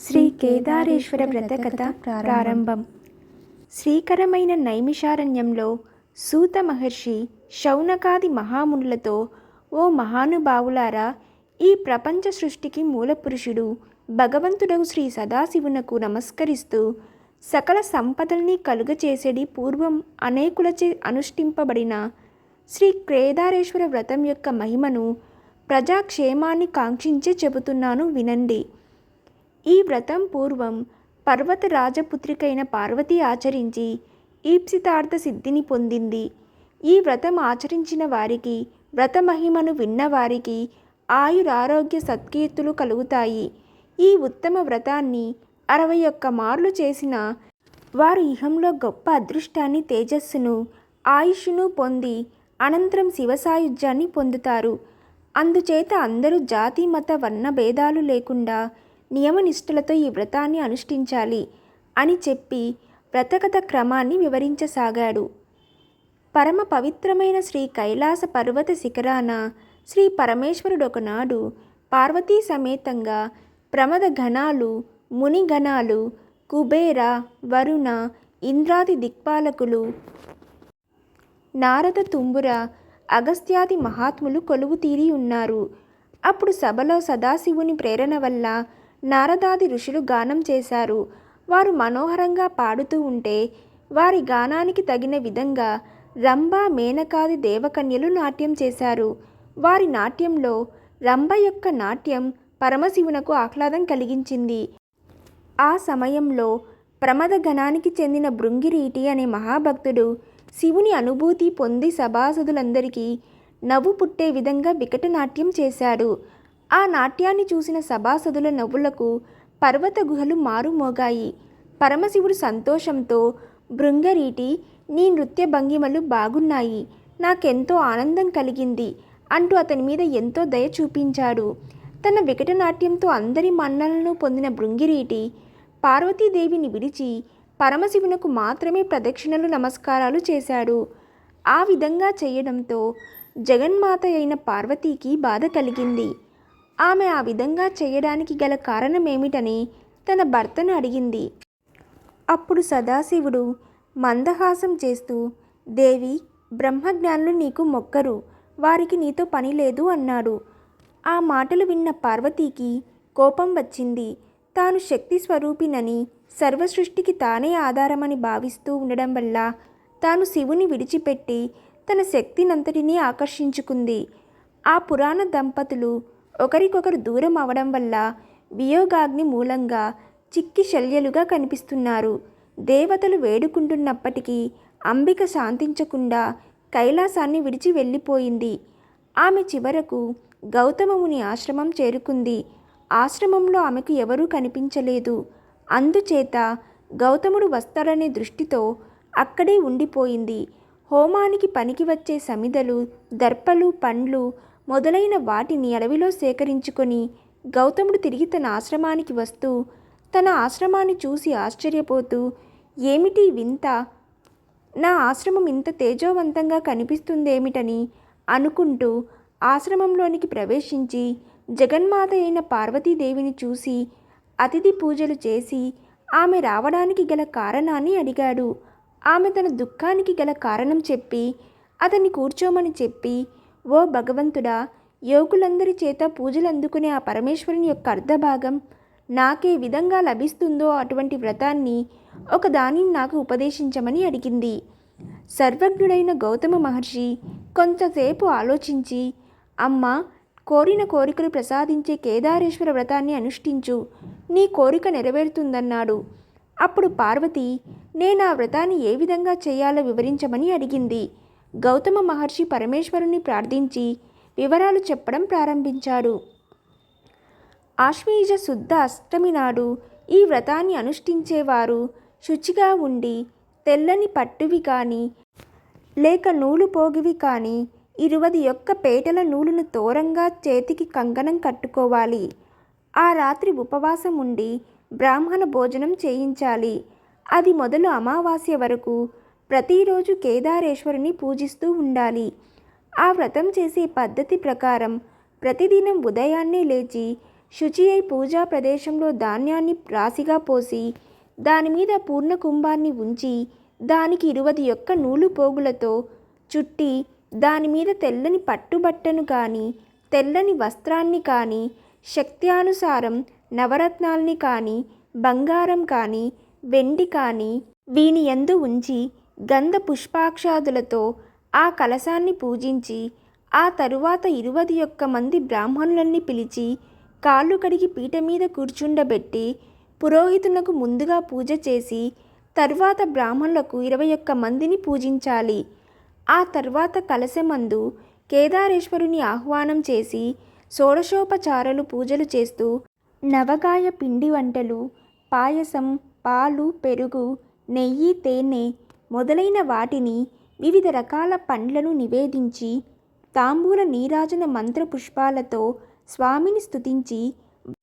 శ్రీ కేదారేశ్వర వ్రత కథ ప్రారంభం. శ్రీకరమైన నైమిషారణ్యంలో సూత మహర్షి శౌనకాది మహామునులతో ఓ మహానుభావులారా ఈ ప్రపంచ సృష్టికి మూలపురుషుడు భగవంతుడగు శ్రీ సదాశివునకు నమస్కరిస్తూ సకల సంపదల్ని కలుగచేసేది పూర్వం అనేకులచే అనుష్ఠింపబడిన శ్రీ కేదారేశ్వర వ్రతం యొక్క మహిమను ప్రజాక్షేమాన్ని కాంక్షించే చెబుతున్నాను వినండి. ఈ వ్రతం పూర్వం పర్వత రాజపుత్రికైన పార్వతి ఆచరించి ఈప్సితార్థ సిద్ధిని పొందింది. ఈ వ్రతం ఆచరించిన వారికి వ్రత మహిమను విన్నవారికి ఆయురారోగ్య సత్కీర్తులు కలుగుతాయి. ఈ ఉత్తమ వ్రతాన్ని అరవై ఒక్క మార్లు చేసిన వారు ఇహంలో గొప్ప అదృష్టాన్ని తేజస్సును ఆయుష్ను పొంది అనంతరం శివసాయుధ్యాన్ని పొందుతారు. అందుచేత అందరూ జాతి మత వర్ణ భేదాలు లేకుండా నియమనిష్ఠులతో ఈ వ్రతాన్ని అనుష్ఠించాలి అని చెప్పి వ్రతకథ క్రమాన్ని వివరించసాగాడు. పరమ పవిత్రమైన శ్రీ కైలాస పర్వత శిఖరాన శ్రీ పరమేశ్వరుడు ఒకనాడు పార్వతీ సమేతంగా ప్రమద గణాలు ముని కుబేర వరుణ ఇంద్రాది దిక్పాలకులు నారద తుంబుర అగస్త్యాది మహాత్ములు కొలువు తీరి ఉన్నారు. అప్పుడు సభలో సదాశివుని ప్రేరణ వల్ల నారదాది ఋషులు గానం చేశారు. వారు మనోహరంగా పాడుతూ ఉంటే వారి గానానికి తగిన విధంగా రంభ మేనకాది దేవకన్యలు నాట్యం చేశారు. వారి నాట్యంలో రంభ యొక్క నాట్యం పరమశివునకు ఆహ్లాదం కలిగించింది. ఆ సమయంలో ప్రమద గణానికి చెందిన భృంగిరీటి అనే మహాభక్తుడు శివుని అనుభూతి పొంది సభాసదులందరికీ నవ్వు పుట్టే విధంగా వికటనాట్యం చేశాడు. ఆ నాట్యాన్ని చూసిన సభాసదుల నవ్వులకు పర్వత గుహలు మారుమోగాయి. పరమశివుడు సంతోషంతో బృంగరీటి నీ నృత్య భంగిమలు బాగున్నాయి. నాకెంతో ఆనందం కలిగింది అంటూ అతని మీద ఎంతో దయ చూపించాడు. తన వికటనాట్యంతో అందరి మన్నలను పొందిన భృంగిరీటి పార్వతీదేవిని విడిచి పరమశివునకు మాత్రమే ప్రదక్షిణలు నమస్కారాలు చేశాడు. ఆ విధంగా చేయడంతో జగన్మాత అయిన పార్వతీకి బాధ కలిగింది. ఆమె ఆ విధంగా చేయడానికి గల కారణమేమిటని తన భర్తను అడిగింది. అప్పుడు సదాశివుడు మందహాసం చేస్తూ దేవి బ్రహ్మజ్ఞానులు నీకు మొక్కరు వారికి నీతో పని లేదు అన్నాడు. ఆ మాటలు విన్న పార్వతీకి కోపం వచ్చింది. తాను శక్తి స్వరూపినని సర్వసృష్టికి తానే ఆధారమని భావిస్తూ ఉండడం వల్ల తాను శివుని విడిచిపెట్టి తన శక్తినంతటినీ ఆకర్షించుకుంది. ఆ పురాణ దంపతులు ఒకరికొకరు దూరం అవడం వల్ల వియోగాగ్ని మూలంగా చిక్కి శల్యలుగా కనిపిస్తున్నారు. దేవతలు వేడుకుంటున్నప్పటికీ అంబిక శాంతించకుండా కైలాసాన్ని విడిచి వెళ్ళిపోయింది. ఆమె చివరకు గౌతమముని ఆశ్రమం చేరుకుంది. ఆశ్రమంలో ఆమెకు ఎవరూ కనిపించలేదు. అందుచేత గౌతముడు వస్తాడనే దృష్టితో అక్కడే ఉండిపోయింది. హోమానికి పనికి వచ్చే సమిదలు దర్పలు పండ్లు మొదలైన వాటిని అడవిలో సేకరించుకొని గౌతముడు తిరిగి తన ఆశ్రమానికి వస్తూ తన ఆశ్రమాన్ని చూసి ఆశ్చర్యపోతూ ఏమిటి వింత? నా ఆశ్రమం ఇంత తేజోవంతంగా కనిపిస్తుందేమిటని అనుకుంటూ ఆశ్రమంలోనికి ప్రవేశించి జగన్మాత అయిన పార్వతీదేవిని చూసి అతిథి పూజలు చేసి ఆమె రావడానికి గల కారణాన్ని అడిగాడు. ఆమె తన దుఃఖానికి గల కారణం చెప్పి అతన్ని కూర్చోమని చెప్పి ఓ భగవంతుడా యోగులందరి చేత పూజలు అందుకునే ఆ పరమేశ్వరుని యొక్క అర్ధభాగం నాకే విధంగా లభిస్తుందో అటువంటి వ్రతాన్ని ఒక దానిని నాకు ఉపదేశించమని అడిగింది. సర్వజ్ఞుడైన గౌతమ మహర్షి కొంతసేపు ఆలోచించి అమ్మ కోరిన కోరికలు ప్రసాదించే కేదారేశ్వర వ్రతాన్ని అనుష్ఠించు నీ కోరిక నెరవేరుతుందన్నాడు. అప్పుడు పార్వతి నేను ఆ వ్రతాన్ని ఏ విధంగా చేయాలో వివరించమని అడిగింది. గౌతమ మహర్షి పరమేశ్వరుని ప్రార్థించి వివరాలు చెప్పడం ప్రారంభించాడు ఆశ్వీజ శుద్ధ అష్టమి నాడు ఈ వ్రతాన్ని అనుష్ఠించేవారు శుచిగా ఉండి తెల్లని పట్టువి కానీ లేక నూలు పోగివి కానీ ఇరువది యొక్క పేటల నూలును తోరంగా చేతికి కంకణం కట్టుకోవాలి. ఆ రాత్రి ఉపవాసం ఉండి బ్రాహ్మణ భోజనం చేయించాలి. అది మొదలు అమావాస్య వరకు ప్రతిరోజు కేదారేశ్వరుని పూజిస్తూ ఉండాలి. ఆ వ్రతం చేసే పద్ధతి ప్రకారం ప్రతిదినం ఉదయాన్నే లేచి శుచి అయి పూజా ప్రదేశంలో ధాన్యాన్ని రాశిగా పోసి దాని మీద పూర్ణ కుంభాన్ని ఉంచి దానికి ఇరువది యొక్క నూలు పోగులతో చుట్టి దాని మీద తెల్లని పట్టుబట్టను కానీ తెల్లని వస్త్రాన్ని కానీ శక్త్యానుసారం నవరత్నాల్ని కానీ బంగారం కానీ వెండి కానీ వీని ఎందు ఉంచి గంధ పుష్పాక్షాదులతో ఆ కలశాన్ని పూజించి ఆ తరువాత ఇరువది యొక్క మంది బ్రాహ్మణులన్నీ పిలిచి కాళ్ళు కడిగి పీట మీద కూర్చుండబెట్టి పురోహితునకు ముందుగా పూజ చేసి తర్వాత బ్రాహ్మణులకు ఇరవై ఒక్క మందిని పూజించాలి. ఆ తర్వాత కలశమందు కేదారేశ్వరుని ఆహ్వానం చేసి షోడశోపచారాలు పూజలు చేస్తూ నవగాయ పిండి వంటలు పాయసం పాలు పెరుగు నెయ్యి తేనె మొదలైన వాటిని వివిధ రకాల పండ్లను నివేదించి తాంబూల నీరాజన మంత్ర పుష్పాలతో స్వామిని స్తుతించి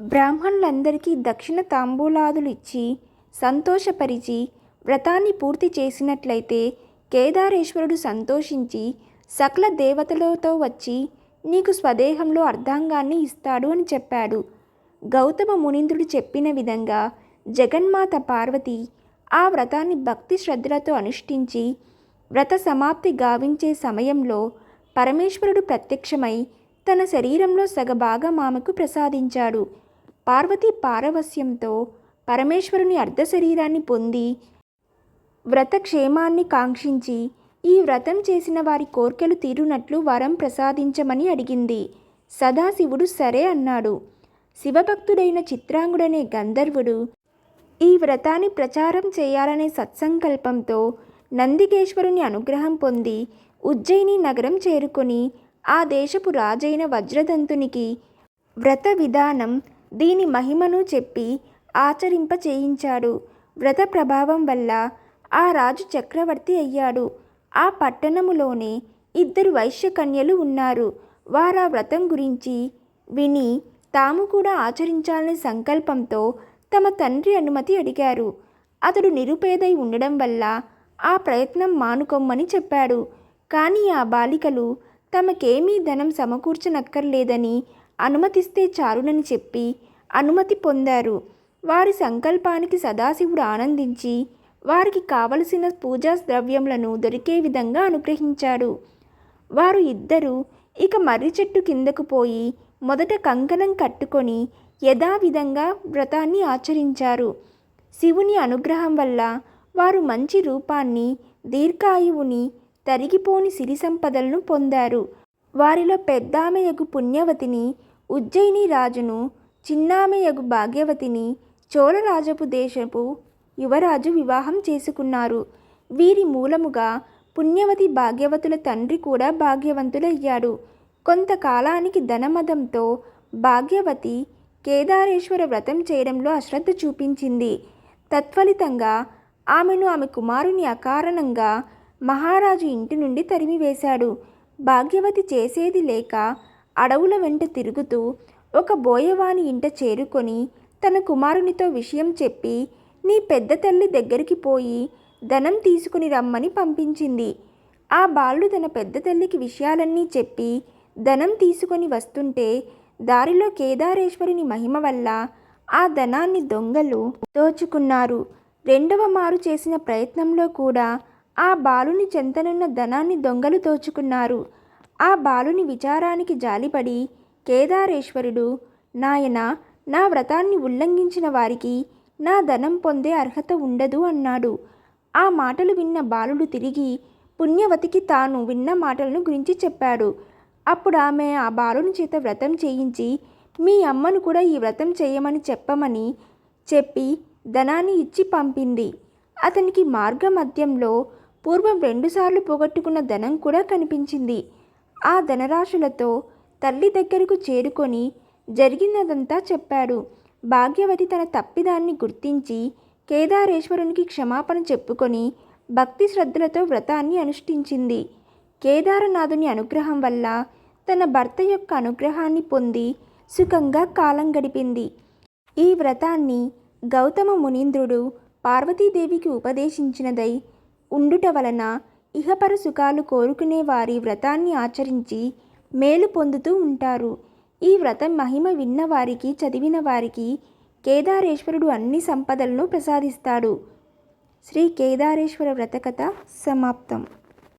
బ్రాహ్మణులందరికీ దక్షిణ తాంబూలాదులు ఇచ్చి సంతోషపరిచి వ్రతాన్ని పూర్తి చేసినట్లయితే కేదారేశ్వరుడు సంతోషించి సకల దేవతలతో వచ్చి నీకు స్వదేహంలో అర్ధాంగాన్ని ఇస్తాడు అని చెప్పాడు. గౌతమ మునీంద్రుడు చెప్పిన విధంగా జగన్మాత పార్వతి ఆ వ్రతాన్ని భక్తి శ్రద్ధలతో అనుష్ఠించి వ్రత సమాప్తి గావించే సమయంలో పరమేశ్వరుడు ప్రత్యక్షమై తన శరీరంలో సగభాగం ఆమెకు ప్రసాదించాడు. పార్వతి పారవస్యంతో పరమేశ్వరుని అర్ధ శరీరాన్ని పొంది వ్రతక్షేమాన్ని కాంక్షించి ఈ వ్రతం చేసిన వారి కోర్కెలు తీరునట్లు వరం ప్రసాదించమని అడిగింది. సదాశివుడు సరే అన్నాడు. శివభక్తుడైన చిత్రాంగుడనే గంధర్వుడు ఈ వ్రతాన్ని ప్రచారం చేయాలనే సత్సంకల్పంతో నందికేశ్వరుని అనుగ్రహం పొంది ఉజ్జయిని నగరం చేరుకొని ఆ దేశపు రాజైన వజ్రదంతునికి వ్రత విధానం దీని మహిమను చెప్పి ఆచరింప చేయించాడు. వ్రత ప్రభావం వల్ల ఆ రాజు చక్రవర్తి అయ్యాడు. ఆ పట్టణములోనే ఇద్దరు వైశ్యకన్యలు ఉన్నారు. వారా వ్రతం గురించి విని తాము కూడా ఆచరించాలనే సంకల్పంతో తమ తండ్రి అనుమతి అడిగారు. అతడు నిరుపేదై ఉండడం వల్ల ఆ ప్రయత్నం మానుకొమ్మని చెప్పాడు. కానీ ఆ బాలికలు తమకేమీ ధనం సమకూర్చనక్కర్లేదని అనుమతిస్తే చాలునని చెప్పి అనుమతి పొందారు. వారి సంకల్పానికి సదాశివుడు ఆనందించి వారికి కావలసిన పూజా ద్రవ్యములను దొరికే విధంగా అనుగ్రహించాడు. వారు ఇద్దరూ ఇక మర్రి చెట్టు కిందకు పోయి మొదట కంకణం కట్టుకొని యథావిధంగా వ్రతాన్ని ఆచరించారు. శివుని అనుగ్రహం వల్ల వారు మంచి రూపాన్ని దీర్ఘాయువుని తరిగిపోని సిరి సంపదలను పొందారు. వారిలో పెద్దామెయగు పుణ్యవతిని ఉజ్జయిని రాజును చిన్నామెయగు భాగ్యవతిని చోళరాజపు దేశపు యువరాజు వివాహం చేసుకున్నారు. వీరి మూలముగా పుణ్యవతి భాగ్యవతుల తండ్రి కూడా భాగ్యవంతులయ్యాడు. కొంతకాలానికి ధనమదంతో భాగ్యవతి కేదారేశ్వర వ్రతం చేయడంలో అశ్రద్ధ చూపించింది. తత్ఫలితంగా ఆమెను ఆమె కుమారుని అకారణంగా మహారాజు ఇంటి నుండి తరిమివేశాడు. భాగ్యవతి చేసేది లేక అడవుల వెంట తిరుగుతూ ఒక బోయవాని ఇంట చేరుకొని తన కుమారునితో విషయం చెప్పి నీ పెద్ద తల్లి దగ్గరికి పోయి ధనం తీసుకుని రమ్మని పంపించింది. ఆ బాలుడు తన పెద్ద తల్లికి విషయాలన్నీ చెప్పి ధనం తీసుకొని వస్తుంటే దారిలో కేదారేశ్వరుని మహిమ వల్ల ఆ ధనాన్ని దొంగలు దోచుకున్నారు. రెండవ మారు చేసిన ప్రయత్నంలో కూడా ఆ బాలుని చెంతనున్న ధనాన్ని దొంగలు దోచుకున్నారు. ఆ బాలుని విచారానికి జాలిపడి కేదారేశ్వరుడు నాయన నా వ్రతాన్ని ఉల్లంఘించిన వారికి నా ధనం పొందే అర్హత ఉండదు అన్నాడు. ఆ మాటలు విన్న బాలుడు తిరిగి పుణ్యవతికి తాను విన్న మాటలను గురించి చెప్పాడు. అప్పుడు ఆమె ఆ బాలుని చేత వ్రతం చేయించి మీ అమ్మను కూడా ఈ వ్రతం చేయమని చెప్పమని చెప్పి ధనాన్ని ఇచ్చి పంపింది. అతనికి మార్గ మధ్యంలో పూర్వం రెండుసార్లు పోగొట్టుకున్న ధనం కూడా కనిపించింది. ఆ ధనరాశులతో తల్లి దగ్గరకు చేరుకొని జరిగినదంతా చెప్పాడు. భాగ్యవతి తన తప్పిదాన్ని గుర్తించి కేదారేశ్వరునికి క్షమాపణ చెప్పుకొని భక్తి శ్రద్ధలతో వ్రతాన్ని అనుష్ఠించింది. కేదారనాథుని అనుగ్రహం వల్ల తన భర్త యొక్క అనుగ్రహాన్ని పొంది సుఖంగా కాలం గడిపింది. ఈ వ్రతాన్ని గౌతమ మునీంద్రుడు పార్వతీదేవికి ఉపదేశించినదై ఉండుట వలన ఇహపర సుఖాలు కోరుకునే వారి వ్రతాన్ని ఆచరించి మేలు పొందుతూ ఉంటారు. ఈ వ్రతం మహిమ విన్నవారికి చదివిన వారికి కేదారేశ్వరుడు అన్ని సంపదలను ప్రసాదిస్తాడు. శ్రీ కేదారేశ్వర వ్రతకథ సమాప్తం.